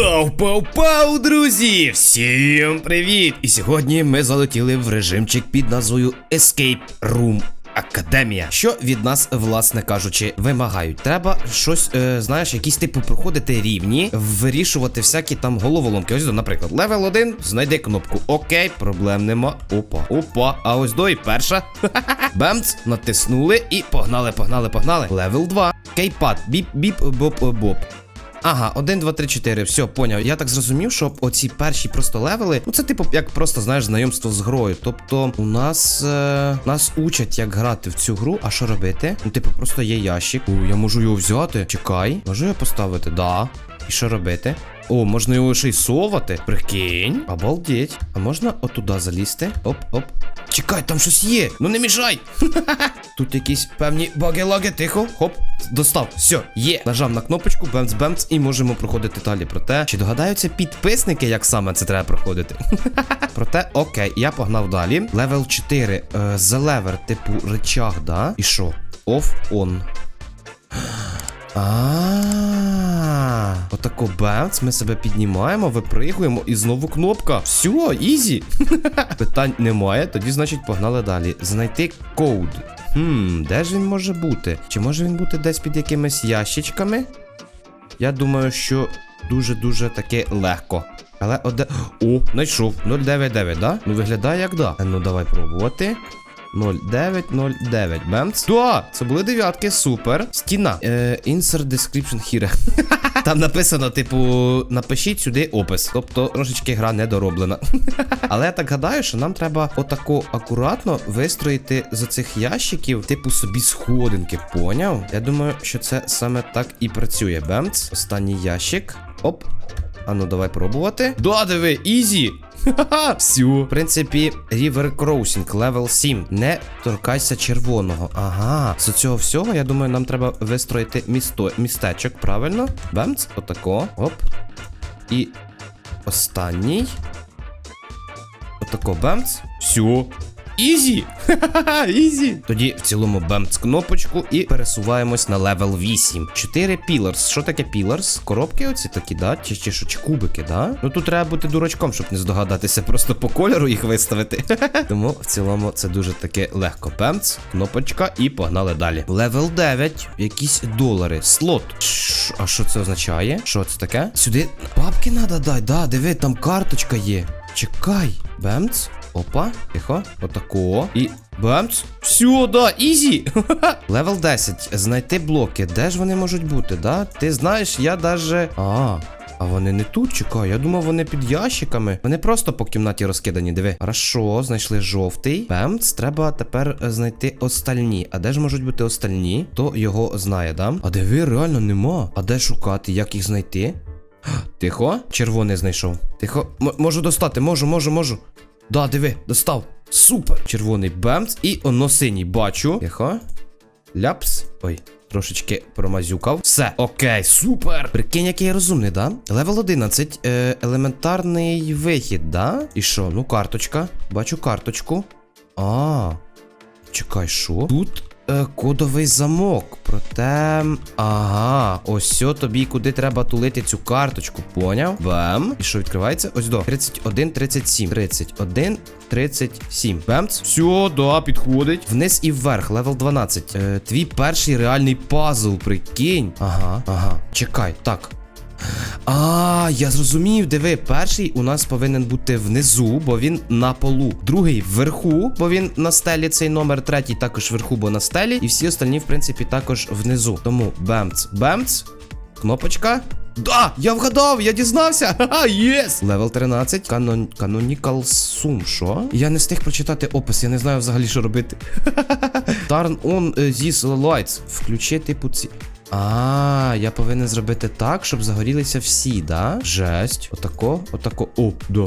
Пау, пау, пау, друзі! Всім привіт! І сьогодні ми залетіли в режимчик під назвою Escape Room. Академія, що від нас, власне кажучи, вимагають. Треба щось, е, знаєш, якісь типу проходити рівні, вирішувати всякі там головоломки. Ось, наприклад, левел 1, знайди кнопку Окей, проблем нема. Опа, опа. А ось до і перша. Бемц, натиснули і погнали, погнали, погнали. Левел 2. Кейпад, біп, біп, боп, боп. Ага, 1, 2, 3, 4, все, поняв. Я так зрозумів, що оці перші просто левели, ну це типу як просто знаєш знайомство з грою. Тобто у нас е, нас учать, як грати в цю гру, а що робити? Ну, типу, просто є ящик. У, я можу його взяти. Чекай, можу його поставити? Да. І що робити? О, можна його ще й совати. Прикинь. Обалдеть. А можна отуда залізти? Оп, оп. Чекай, там щось є. Ну не мішай. Тут якісь певні баги-лаги, тихо. Хоп, достав. Все, є. Нажав на кнопочку, бемц-бемц, і можемо проходити далі. Проте, чи догадаються підписники, як саме це треба проходити? Проте, окей, я погнав далі. Левел 4. Е, за левер, типу, речах, да? І що? On. А, отако бемц, ми себе піднімаємо, випригуємо і знову кнопка. Все, ізі. Питань немає, тоді, значить, погнали далі. Знайти код. Хм, де ж він може бути? Чи може він бути десь під якимись ящичками? Я думаю, що дуже-дуже таки легко. Але оде. О, знайшов. 099, да? Ну виглядає як да. Ну давай пробувати. 0909. Бемц. Да, це були дев'ятки, супер. Стіна. Е, insert description here. Там написано, типу, напишіть сюди опис. Тобто трошечки гра недороблена. Але я так гадаю, що нам треба отако акуратно вистроїти з цих ящиків, типу собі сходинки. Поняв? Я думаю, що це саме так і працює. Бемц. Останній ящик. Оп. А ну давай пробувати. Да, диви, ізі. Все. В принципі, River Crossing, левел 7. Не торкайся червоного. Ага. З цього всього, я думаю, нам треба вистроїти місто, містечок, правильно? Бемц, отако. Оп. І останній. Отако бемц. Все. Ізі! Ізі! Тоді в цілому бемц кнопочку і пересуваємось на левел 8. 4 піларс. Що таке піларс? Коробки оці такі, да? Чи, чи що, чи кубики, да? Ну тут треба бути дурачком, щоб не здогадатися, просто по кольору їх виставити. Тому в цілому це дуже таке легко. Бемц, кнопочка і погнали далі. Левел 9, якісь долари. Слот. Ш- А що це означає? Що це таке? Сюди папки надо дай, да, диви, там карточка є. Чекай. Бемц. Опа, тихо, отако. І бамц. Все, да, ізі. Левел 10. Знайти блоки. Де ж вони можуть бути, да? Ти знаєш, я даже. А. А вони не тут, чекай, я думав, вони під ящиками. Вони просто по кімнаті розкидані, диви. Хорошо, знайшли жовтий. Бемц, треба тепер е, знайти остальні. А де ж можуть бути остальні? То його знає, да? А диви, реально нема. А де шукати? Як їх знайти? Тихо, червоний знайшов. Тихо, М- можу достати, можу, можу, можу. Да, диви, достав. Супер. Червоний бемц і оно синій. Бачу. Тихо. Ляпс. Ой, трошечки промазюкав. Все, окей, супер. Прикинь, який я розумний, да? Левел 11. Е, елементарний вихід, да? І що? Ну, карточка. Бачу карточку. А. Чекай, що? Тут е, кодовий замок. Проте. Ага, ось тобі куди треба тулити цю карточку, поняв? Бем. І що відкривається? Ось до. 31, 37. 31, 37. Бемц. Все, да, підходить. Вниз і вверх, левел 12. Е, твій перший реальний пазл, прикинь. Ага, ага. Чекай, так. А, я зрозумів, диви, перший у нас повинен бути внизу, бо він на полу. Другий вверху, бо він на стелі цей номер. Третій також вверху, бо на стелі. І всі остальні, в принципі, також внизу. Тому бемц, бемц. Кнопочка. Да, я вгадав, я дізнався. Ха-ха, єс! Левел 13. Канон... Canonical Sum, що? Я не встиг прочитати опис, я не знаю взагалі, що робити. Turn on these lights. Включи, типу, ці. А, я повинен зробити так, щоб загорілися всі, да? Жесть. Отако, отако. О, да.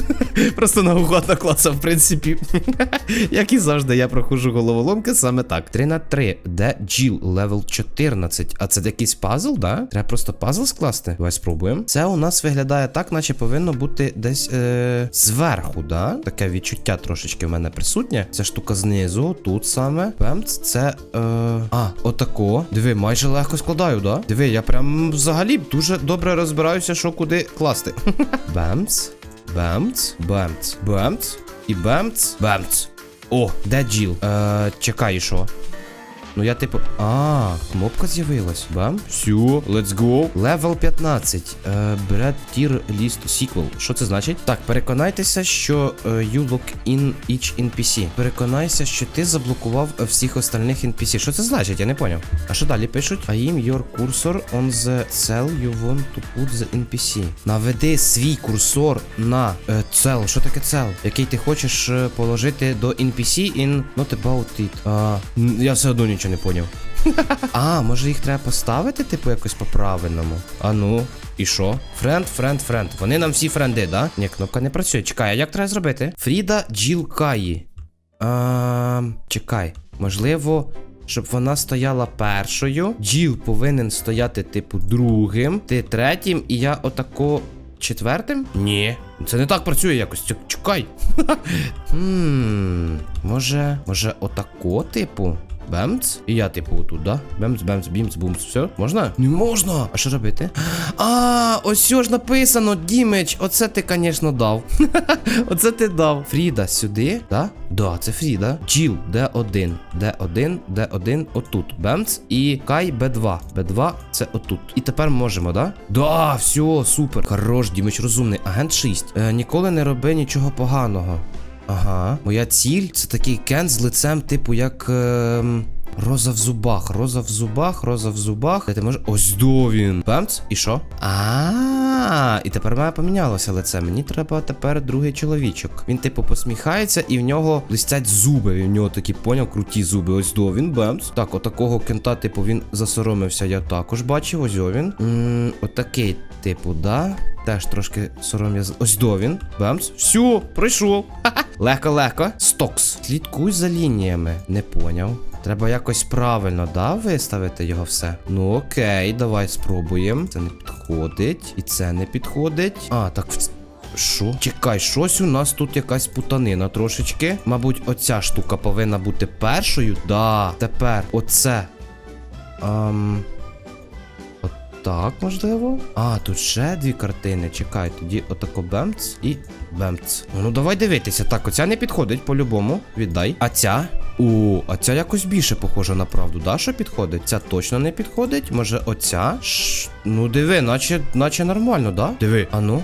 Просто наугад наклацав, в принципі. Як і завжди, я проходжу головоломки саме так. 3 на 3. Де джіл? Левел 14. А це якийсь пазл, да? Треба просто пазл скласти. Давай спробуємо. Це у нас виглядає так, наче повинно бути десь е- зверху, да? Таке відчуття трошечки в мене присутнє. Ця штука знизу, тут саме. Пемц, це. Е- а, отако. Диви, майже легко легко складаю, да? Диви, я прям взагалі дуже добре розбираюся, що куди класти. Бемц, бемц, бемц, бемц і бемц, бемц. О, де джіл? Е, чекай, що? Ну я типу. А, кнопка з'явилась. Бам. Все, let's go. Левел 15. Е, Bread Tier List Sequel. Що це значить? Так, переконайтеся, що е, you lock in each NPC. Переконайся, що ти заблокував е, всіх остальних NPC. Що це значить? Я не поняв. А що далі пишуть? Aim your cursor on the cell you want to put the NPC. Наведи свій курсор на cell. Що таке cell? Який ти хочеш положити до NPC in not about it. А, я все одно нічого не поняв. А, може їх треба поставити, типу, якось по-правильному. А ну, і що? Френд, френд, френд. Вони нам всі френди, да? Ні, кнопка не працює. Чекай, а як треба зробити? Фріда Джіл Каї. А, чекай, можливо. Щоб вона стояла першою. Джіл повинен стояти, типу, другим. Ти третім, і я отако четвертим? Ні. Це не так працює якось. Чекай. Може, може, отако, типу? Бемц? І я, типу, отут, да? Бемц, бемц, бімц, бумц. Все? Можна? Не можна. А що робити? А, ось що ж написано, Дімич. Оце ти, звісно, дав. Оце ти дав. Фріда сюди, да? Да, це Фріда. Джіл, Д1. Д1, Д1, отут. Бемц. І Кай Б2. Б2 це отут. І тепер можемо, да? Да, все, супер. Хорош, Дімич розумний. Агент 6. Е, ніколи не роби нічого поганого. Ага. Моя ціль це такий кен з лицем, типу, як. ем, Роза в зубах, роза в зубах, роза в зубах. Ти можеш. Ось до він. Бемц, і що? А, і тепер мене помінялося лице. Мені треба тепер другий чоловічок. Він, типу, посміхається, і в нього блистять зуби. І в нього такі, поняв, круті зуби. Ось до він, бемц. Так, отакого кента, типу, він засоромився, я також бачив. Ось о він. отакий, типу, да. Теж трошки сором'я. Ось до він. Бемц. Все, пройшов. Легко, легко. Стокс. Слідкуй за лініями. Не поняв. Треба якось правильно, да, виставити його все. Ну окей, давай спробуємо. Це не підходить. І це не підходить. А, так. Що? Чекай, щось у нас тут якась путанина трошечки. Мабуть, оця штука повинна бути першою. Да. Тепер оце. Ам... Так, можливо. А, тут ще дві картини. Чекай, тоді отако бемц і бемц. Ну давай дивитися. Так, оця не підходить по-любому. Віддай. А ця? О, а ця якось більше похожа на правду, да, що підходить? Ця точно не підходить. Може, оця? Ш... Ну диви, наче, наче нормально, да? Диви. А ну.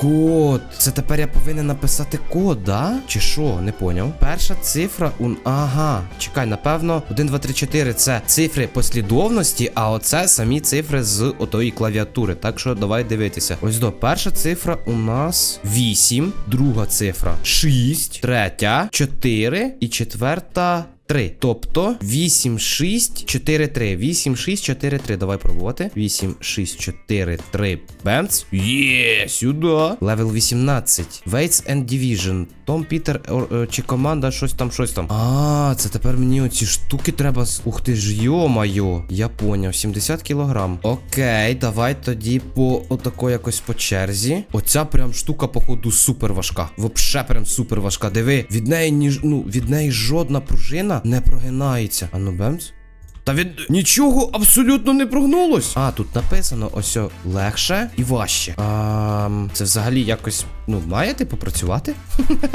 Код. Це тепер я повинен написати код, да? Чи що? Не поняв. Перша цифра у. Ага. Чекай, напевно, 1, 2, 3, 4 це цифри послідовності, а оце самі цифри з отої клавіатури. Так що давай дивитися. Ось до перша цифра у нас 8, друга цифра 6, третя 4 і четверта. 3. Тобто 8, 6, 4, 3. 8, 6, 4, 3. Давай пробувати. 8, 6, 4, 3. Бемц. Є, сюди. Левел 18. Weights and Division. Том Пітер е, чи команда щось там, щось там. А, це тепер мені оці штуки треба. Ух ти ж, йо-майо. Я поняв. 70 кілограм. Окей, давай тоді по отако якось по черзі. Оця прям штука, походу, супер важка. Вообще прям супер важка. Диви, від неї ніж, ну, від неї жодна пружина не прогинається. А ну бемс. Та від нічого абсолютно не прогнулось. А, тут написано ось легше і важче. А, це взагалі якось, ну, має типу працювати?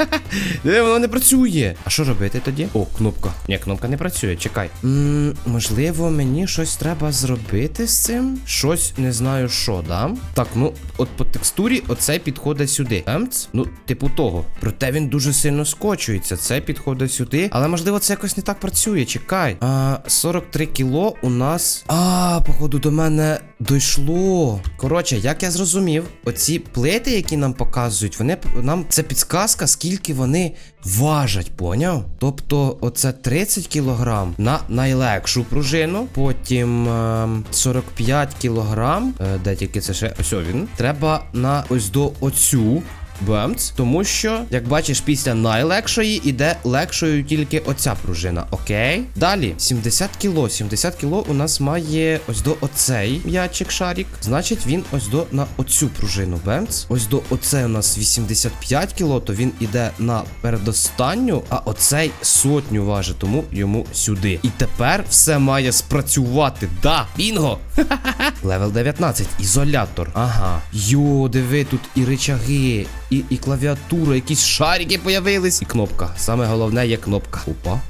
Де воно не працює. А що робити тоді? О, кнопка. Ні, кнопка не працює, чекай. м можливо, мені щось треба зробити з цим? Щось не знаю що, да? Так, ну, от по текстурі оцей підходить сюди. Емц? Ну, типу того. Проте він дуже сильно скочується. Це підходить сюди. Але можливо це якось не так працює. Чекай. А, 43 кіло у нас. А, походу, до мене дійшло. Коротше, як я зрозумів, оці плити, які нам показують, вони нам це підсказка, скільки вони важать, поняв? Тобто, оце 30 кілограм на найлегшу пружину, потім ем, 45 кілограм. Е, де тільки це ще ось він. Треба на ось до оцю. Бемц. Тому що, як бачиш, після найлегшої іде легшою тільки оця пружина. Окей. Далі 70 кіло. 70 кіло у нас має ось до оцей м'ячик шарік. Значить, він ось до на оцю пружину. Бемц. Ось до оцей у нас 85 кіло, то він іде на передостанню, а оцей сотню важить, тому йому сюди. І тепер все має спрацювати. Да, бінго! Левел 19, ізолятор. Ага. Йо, диви, тут і рычаги, і, і клавіатура, якісь шарики появились. І кнопка. Саме головне є кнопка. Опа.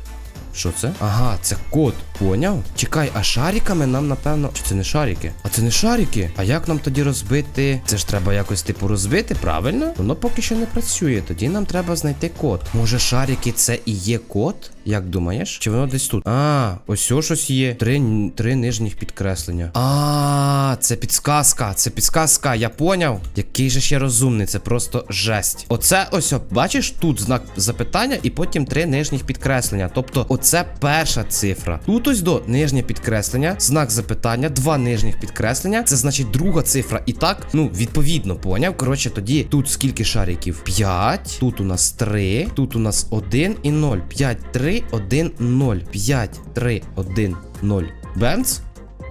Що це? Ага, це код. Поняв? Чекай, а шариками нам напевно. Чи це не шарики? А це не шарики? А як нам тоді розбити? Це ж треба якось типу розбити, правильно? Воно поки що не працює. Тоді нам треба знайти код. Може, шарики це і є код? Як думаєш? Чи воно десь тут? А, ось о щось є. Три, три нижніх підкреслення. А, це підсказка. Це підсказка. Я поняв. Який же я розумний, це просто жесть. Оце ось, бачиш, тут знак запитання, і потім три нижніх підкреслення. Тобто, оце перша цифра. Тут ось до нижнє підкреслення, знак запитання, два нижніх підкреслення. Це значить друга цифра. І так, ну, відповідно, поняв. Коротше, тоді тут скільки шариків? 5. Тут у нас 3. Тут у нас 1 і 0. 5, 3, 1, 0. 5, 3, 1, 0. Бенц?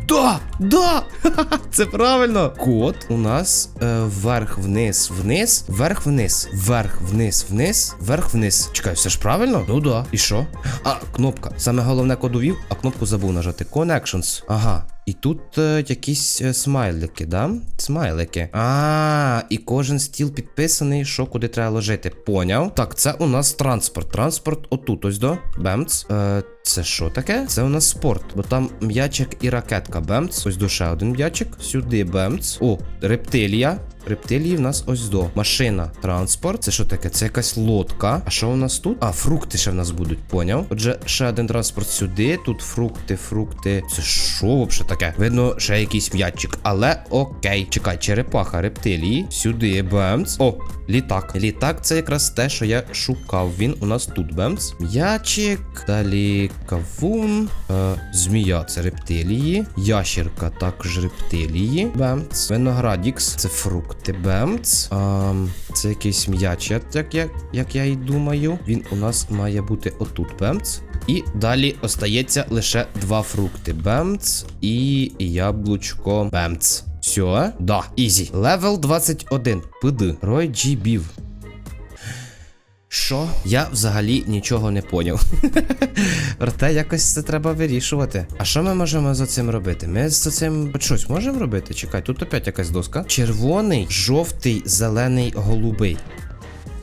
Да! Да! Це правильно! Код у нас е, вверх, вниз, вниз, вверх, вниз, вверх, вниз, вниз, вверх, вниз. Чекай, все ж правильно? Ну да. І що? А, кнопка. Саме головне код увів, а кнопку забув нажати. Connections. Ага. І тут е, якісь е, смайлики, да? Смайлики. А, і кожен стіл підписаний, що куди треба ложити. Поняв? Так, це у нас транспорт. Транспорт отут ось до. Бемц. Е, це що таке? Це у нас спорт. Бо там м'ячик і ракетка. Бемц. Ось до ще один м'ячик. Сюди бемц. О, рептилія. Рептилії в нас ось до. Машина, транспорт. Це що таке? Це якась лодка. А що у нас тут? А, фрукти ще в нас будуть, поняв? Отже, ще один транспорт сюди. Тут фрукти, фрукти. Це що взагалі таке? Видно, ще якийсь м'ячик. Але окей. Чекай, черепаха, рептилії. Сюди, бемц. О, літак. Літак це якраз те, що я шукав. Він у нас тут, бемц. М'ячик. Далі кавун. Е, змія це рептилії. Ящерка також рептилії. Бемц. Виноградікс це фрукти. Бемц. Ам, це якийсь м'яч, як, як, як я і думаю. Він у нас має бути отут. Бемц. І далі остається лише два фрукти. Бемц і яблучко. Бемц. Все, да, ізі. Левел 21. Пиди. Рой Джі Бів. Що? Я взагалі нічого не поняв. Проте якось це треба вирішувати. А що ми можемо за цим робити? Ми за цим щось можемо робити? Чекай, тут опять якась доска. Червоний, жовтий, зелений, голубий.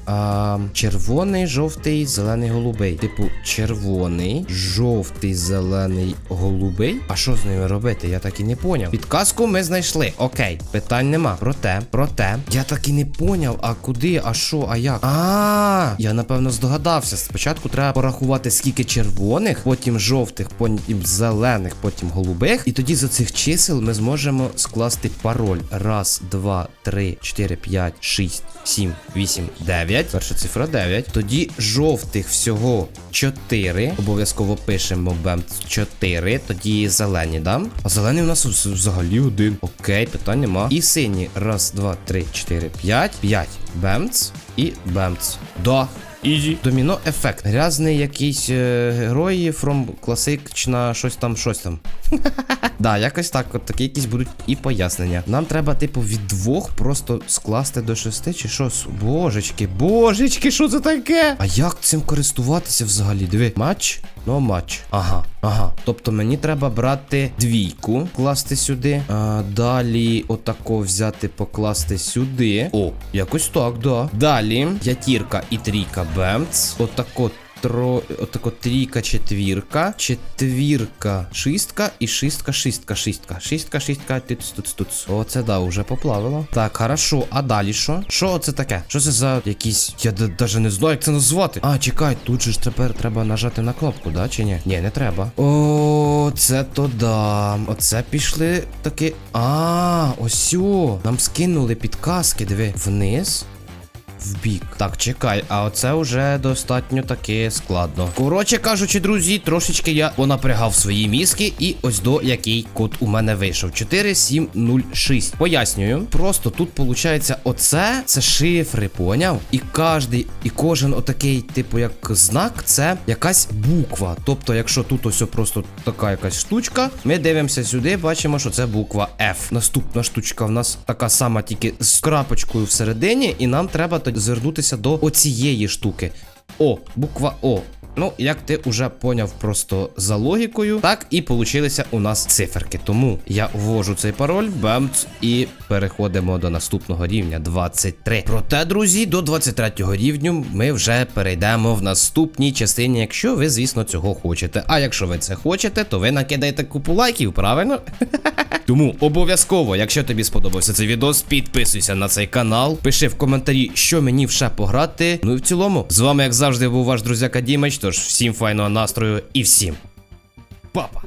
А, червоний, жовтий, зелений, голубий. Типу, червоний, жовтий, зелений, голубий. А що з ними робити? Я так і не поняв. Підказку ми знайшли. Окей, питань нема. Проте, проте. Я так і не поняв. А куди, а що, а як? А, я напевно здогадався. Спочатку треба порахувати, скільки червоних, потім жовтих, потім зелених, потім голубих. І тоді за цих чисел ми зможемо скласти пароль. Раз, два, три, чотири, п'ять, шість, сім, вісім, дев'ять. Перша цифра 9. Тоді жовтих всього 4. Обов'язково пишемо бем 4. Тоді зелені, дам. А зелений у нас взагалі один. Окей, питань нема. І сині. Раз, два, три, чотири, п'ять. П'ять. Бемц і бемц. Да. Ізі. Доміно ефект. Грязний якийсь е, герої from класична щось там, щось там. Да, якось так, от такі якісь будуть і пояснення. Нам треба, типу, від двох просто скласти до шести, чи що? Божечки, божечки, що це таке? А як цим користуватися взагалі? Диви, матч? Ну, матч. Ага, ага. Тобто мені треба брати двійку, класти сюди. А, далі отако взяти, покласти сюди. О, якось так, да. Далі п'ятірка і трійка бемц. Отако Тро... Отако трійка, четвірка, четвірка, шістка і шістка, шістка, шістка. Шістка, шістка, тиц, туц. О, це да, вже поплавило. Так, хорошо, а далі що? Що це таке? Що це за якісь. Я даже не знаю, як це назвати. А, чекай, тут же ж тепер треба нажати на кнопку, да, чи ні? Ні, не треба. О, це то да. Оце пішли таки. А, ось. Нам скинули підказки, диви. Вниз. В бік. Так, чекай, а оце вже достатньо таки складно. Коротше кажучи, друзі, трошечки я понапрягав свої мізки, і ось до який код у мене вийшов. 4706. Пояснюю. Просто тут виходить, оце це шифри, поняв? І кожний, і кожен отакий, типу, як знак, це якась буква. Тобто, якщо тут ось просто така якась штучка, ми дивимося сюди, бачимо, що це буква F. Наступна штучка в нас така сама, тільки з крапочкою всередині, і нам треба тоді звернутися до оцієї штуки. О, буква О. Ну, як ти уже поняв просто за логікою, так і получилися у нас циферки. Тому я ввожу цей пароль, бемц, і переходимо до наступного рівня 23. Проте, друзі, до 23 рівню ми вже перейдемо в наступній частині, якщо ви, звісно, цього хочете. А якщо ви це хочете, то ви накидаєте купу лайків, правильно? Тому обов'язково, якщо тобі сподобався цей відос, підписуйся на цей канал, пиши в коментарі, що мені вже пограти. Ну і в цілому, з вами, як завжди, був ваш друзяка Дімич. Тож всім файного настрою і всім. Папа!